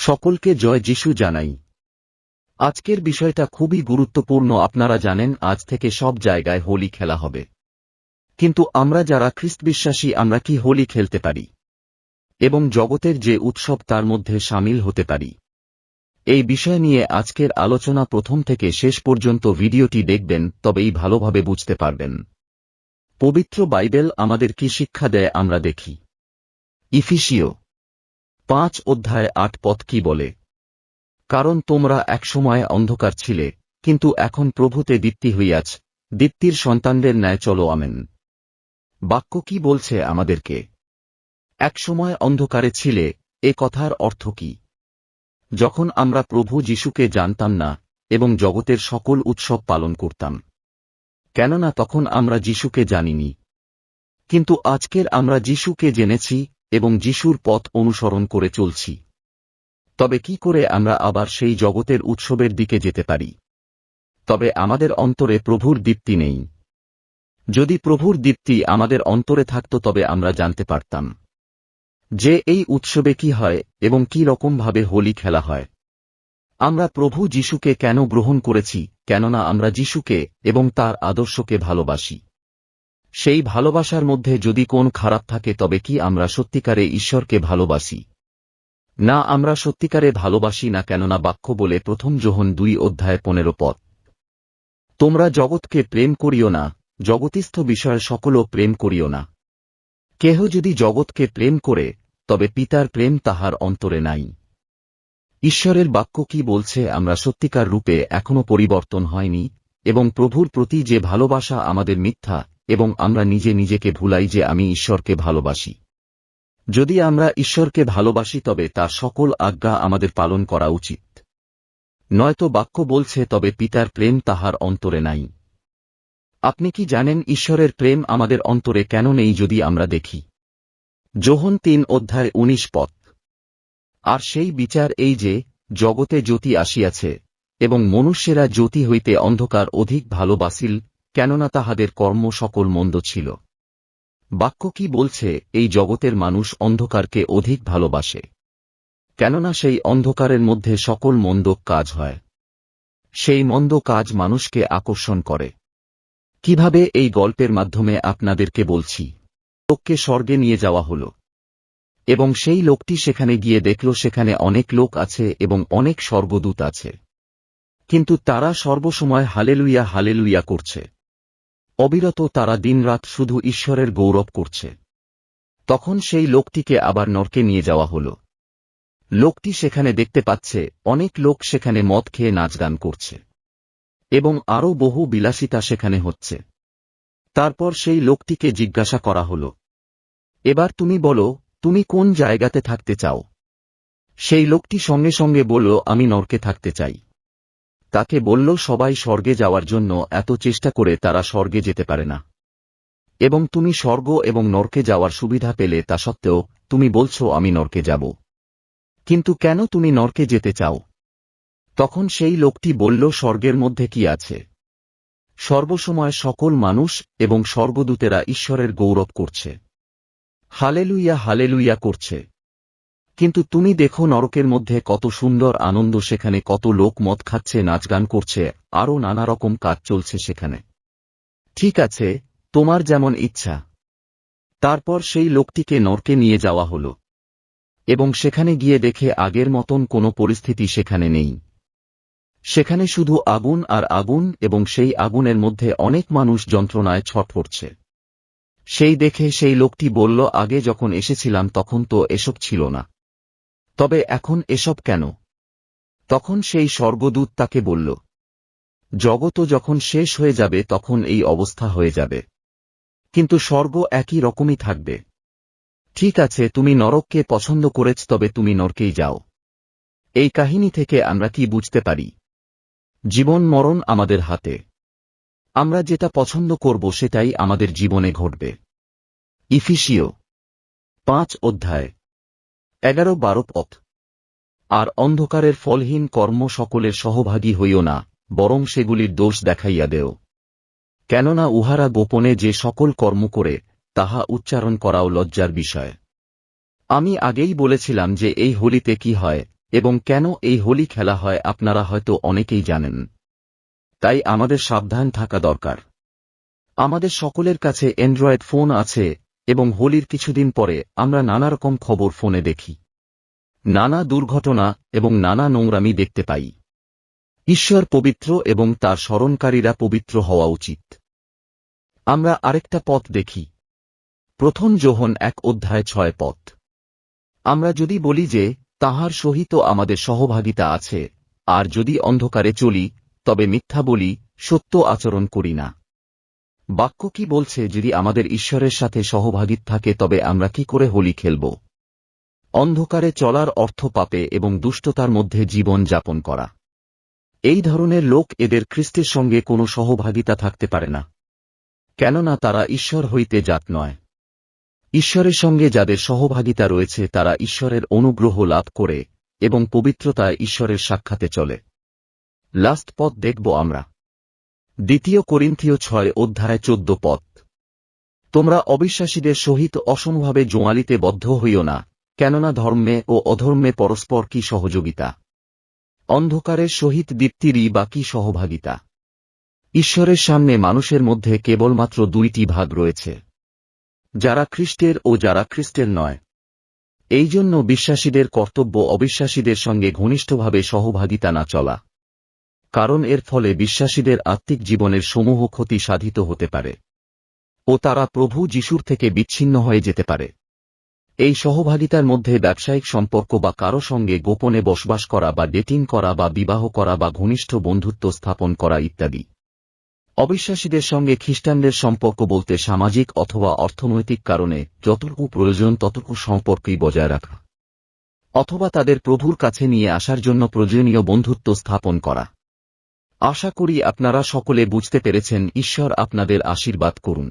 সকলকে জয় যিশু জানাই। আজকের বিষয়টা খুবই গুরুত্বপূর্ণ, আপনারা জানেন, আজ থেকে সব জায়গায় হোলি খেলা হবে। কিন্তু আমরা যারা খ্রিস্ট বিশ্বাসী আমরা কি হোলি খেলতে পারি? এবং জগতের যে উৎসব, তার মধ্যে সামিল হতে পারি। এই বিষয় নিয়ে আজকের আলোচনা প্রথম থেকে শেষ পর্যন্ত ভিডিওটি দেখবেন, তবেই ভালোভাবে বুঝতে পারবেন। পবিত্র বাইবেল আমাদের কি শিক্ষা দেয়, আমরা দেখি। ইফিসিও পাঁচ অধ্যায় আট পথ কি বলে? কারণ তোমরা একসময় অন্ধকার ছিলে, কিন্তু এখন প্রভুতে দীপ্তি হইয়াছ, দীপ্তির সন্তানদের ন্যায় চলো, আমেন। বাক্য কি বলছে আমাদেরকে? একসময় অন্ধকারে ছিলে, এ কথার অর্থ কি? যখন আমরা প্রভু যিশুকে জানতাম না, এবং জগতের সকল উৎসব পালন করতাম। কেননা তখন আমরা যিশুকে জানিনি। কিন্তু আজকের আমরা যিশুকে জেনেছি এবং যিশুর পথ অনুসরণ করে চলছি। তবে কি করে আমরা আবার সেই জগতের উৎসবের দিকে যেতে পারি? তবে আমাদের অন্তরে প্রভুর দীপ্তি নেই। যদি প্রভুর দীপ্তি আমাদের অন্তরে থাকত তবে আমরা জানতে পারতাম। যে এই উৎসবে কি হয় এবং কি রকমভাবে হোলি খেলা হয়। আমরা প্রভু যিশুকে কেন গ্রহণ করেছি, কেননা আমরা যিশুকে এবং তার আদর্শকে ভালোবাসি। সেই ভালোবাসার মধ্যে যদি কোন খারাপ থাকে তবে কি আমরা সত্যিকারে ঈশ্বরকে ভালোবাসি? না, আমরা সত্যিকারে ভালোবাসি না কেননা বাক্য বলে প্রথম যোহন দুই অধ্যায় পনেরো পথ। তোমরা জগৎকে প্রেম করিও না, জগতিস্থ বিষয় সকলও প্রেম করিও না। কেহ যদি জগৎকে প্রেম করে, তবে পিতার প্রেম তাহার অন্তরে নাই। ঈশ্বরের বাক্য কি বলছে, আমরা সত্যিকার রূপে এখনও পরিবর্তন হয়নি, এবং প্রভুর প্রতি যে ভালোবাসা আমাদের মিথ্যা এবং আমরা নিজে নিজেকে ভুলাই যে আমি ঈশ্বরকে ভালোবাসি। যদি আমরা ঈশ্বরকে ভালোবাসি তবে তার সকল আজ্ঞা আমাদের পালন করা উচিত। নয়তো বাক্য বলছে, তবে পিতার প্রেম তাহার অন্তরে নাই। আপনি কি জানেন ঈশ্বরের প্রেম আমাদের অন্তরে কেন নেই যদি আমরা দেখি? যোহন তিন অধ্যায় উনিশ পথ। আর সেই বিচার এই যে, জগতে জ্যোতি আসিয়াছে, এবং মনুষ্যেরা জ্যোতি হইতে অন্ধকার অধিক ভালোবাসিল কেননা তাহাদের কর্ম সকল মন্দ ছিল। বাক্য কি বলছে, এই জগতের মানুষ অন্ধকারকে অধিক ভালোবাসে। কেননা সেই অন্ধকারের মধ্যে সকল মন্দ কাজ হয়। সেই মন্দ কাজ মানুষকে আকর্ষণ করে। কীভাবে এই গল্পের মাধ্যমে আপনাদেরকে বলছি? লোককে স্বর্গে নিয়ে যাওয়া হল। এবং সেই লোকটি সেখানে গিয়ে দেখল সেখানে অনেক লোক আছে এবং অনেক স্বর্গদূত আছে। কিন্তু তারা সর্বসময় হালেলুইয়া হালেলুইয়া করছে। অবিরত তারা দিনরাত শুধু ঈশ্বরের গৌরব করছে। তখন সেই লোকটিকে আবার নরকে নিয়ে যাওয়া হল। লোকটি সেখানে দেখতে পাচ্ছে, অনেক লোক সেখানে মদ খেয়ে নাচগান করছে। এবং আরও বহু বিলাসিতা সেখানে হচ্ছে। তারপর সেই লোকটিকে জিজ্ঞাসা করা হল, এবার তুমি বলো, তুমি কোন জায়গাতে থাকতে চাও? সেই লোকটি সঙ্গে সঙ্গে বলল, আমি নরকে থাকতে চাই। তাকে বলল, সবাই স্বর্গে যাওয়ার জন্য এত চেষ্টা করে তারা স্বর্গে যেতে পারে না। এবং তুমি স্বর্গ এবং নরকে যাওয়ার সুবিধা পেলে তা সত্ত্বেও তুমি বলছো, আমি নরকে যাব। কিন্তু কেন তুমি নরকে যেতে চাও? তখন সেই লোকটি বলল, স্বর্গের মধ্যে কি আছে? সর্বসময় সকল মানুষ এবং স্বর্গদূতেরা ঈশ্বরের গৌরব করছে। হালেলুইয়া হালেলুইয়া করছে। কিন্তু তুমি দেখো নরকের মধ্যে কত সুন্দর আনন্দ সেখানে, কত লোক মদ খাচ্ছে নাচগান করছে, আরও নানা রকম কাজ চলছে সেখানে। ঠিক আছে, তোমার যেমন ইচ্ছা। তারপর সেই লোকটিকে নরকে নিয়ে যাওয়া হল। এবং সেখানে গিয়ে দেখে আগের মতন কোনো পরিস্থিতি সেখানে নেই। সেখানে শুধু আগুন আর আগুন এবং সেই আগুনের মধ্যে অনেক মানুষ যন্ত্রণায় ছট ছটফটছে সেই দেখে সেই লোকটি বলল, আগে যখন এসেছিলাম তখন তো এসব ছিল না। তবে এখন এসব কেন? তখন সেই স্বর্গদূত তাকে বলল জগত যখন শেষ হয়ে যাবে, তখন এই অবস্থা হয়ে যাবে। কিন্তু স্বর্গ একই রকমই থাকবে। ঠিক আছে, তুমি নরককে পছন্দ করেছ, তবে তুমি নরকেই যাও। এই কাহিনী থেকে আমরা কি বুঝতে পারি? জীবন মরণ আমাদের হাতে। আমরা যেটা পছন্দ করব, সেটাই আমাদের জীবনে ঘটবে। ইফিসিও পাঁচ অধ্যায়। এগারো বারো পথ। আর অন্ধকারের ফলহীন কর্ম সকলের সহভাগী হইও না, বরং সেগুলির দোষ দেখাইয়া দেও। কেননা উহারা গোপনে যে সকল কর্ম করে, তাহা উচ্চারণ করাও লজ্জার বিষয়। আমি আগেই বলেছিলাম যে এই হোলিতে কি হয়, এবং কেন এই হোলি খেলা হয় আপনারা হয়তো অনেকেই জানেন। তাই আমাদের সাবধান থাকা দরকার। আমাদের সকলের কাছে অ্যান্ড্রয়েড ফোন আছে এবং হোলির কিছুদিন পরে আমরা নানা রকম খবর ফোনে দেখি। নানা দুর্ঘটনা এবং নানা নোংরামি দেখতে পাই। ঈশ্বর পবিত্র এবং তার স্মরণকারীরা পবিত্র হওয়া উচিত। আমরা আরেকটা পথ দেখি। প্রথম যোহন এক অধ্যায় ছয় পথ। আমরা যদি বলি যে, তাহার সহিত আমাদের সহভাগিতা আছে, আর যদি অন্ধকারে চলি, তবে মিথ্যা বলি, সত্য আচরণ করি না। বাক্য কি বলছে যদি আমাদের ঈশ্বরের সাথে সহভাগিত থাকে তবে আমরা কি করে হোলি খেলব? অন্ধকারে চলার অর্থ পাপে এবং দুষ্টতার মধ্যে জীবন যাপন করা। এই ধরনের লোক এদের খ্রিস্টের সঙ্গে কোনো সহভাগিতা থাকতে পারে না। কেননা তারা ঈশ্বর হইতে জাত নয়। ঈশ্বরের সঙ্গে যাদের সহভাগিতা রয়েছে তারা ঈশ্বরের অনুগ্রহ লাভ করে এবং পবিত্রতায় ঈশ্বরের সাক্ষাতে চলে। লাস্ট পথ দেখব আমরা। দ্বিতীয় করিন্থীয় ছয় অধ্যায় চোদ্দ পথ। তোমরা অবিশ্বাসীদের সহিত অসমভাবে জোয়ালিতে বদ্ধ হইও না, কেননা ধর্মে ও অধর্মে পরস্পর কি সহযোগিতা? অন্ধকারের সহিত দীপ্তিরই বা কি সহভাগিতা? ঈশ্বরের সামনে মানুষের মধ্যে কেবলমাত্র দুইটি ভাগ রয়েছে। যারা খ্রিস্টের ও যারা খ্রিস্টের নয়। এই জন্য বিশ্বাসীদের কর্তব্য অবিশ্বাসীদের সঙ্গে ঘনিষ্ঠভাবে সহভাগিতা না চলা। কারণ এর ফলে বিশ্বাসীদের আত্মিক জীবনের সমূহ ক্ষতি সাধিত হতে পারে। ও তারা প্রভু যিশুর থেকে বিচ্ছিন্ন হয়ে যেতে পারে। এই সহভাগিতার মধ্যে ব্যবসায়িক সম্পর্ক বা কারও সঙ্গে গোপনে বসবাস করা বা ডেটিং করা বা বিবাহ করা বা ঘনিষ্ঠ বন্ধুত্ব স্থাপন করা ইত্যাদি। অবিশ্বাসীদের সঙ্গে খ্রিস্টানদের সম্পর্ক বলতে সামাজিক অথবা অর্থনৈতিক কারণে যতটুকু প্রয়োজন ততটুকু সম্পর্কই বজায় রাখা। অথবা তাদের প্রভুর কাছে নিয়ে আসার জন্য প্রয়োজনীয় বন্ধুত্ব স্থাপন করা। আশা করি আপনারা সকলে বুঝতে পেরেছেন ঈশ্বর আপনাদের আশীর্বাদ করুন।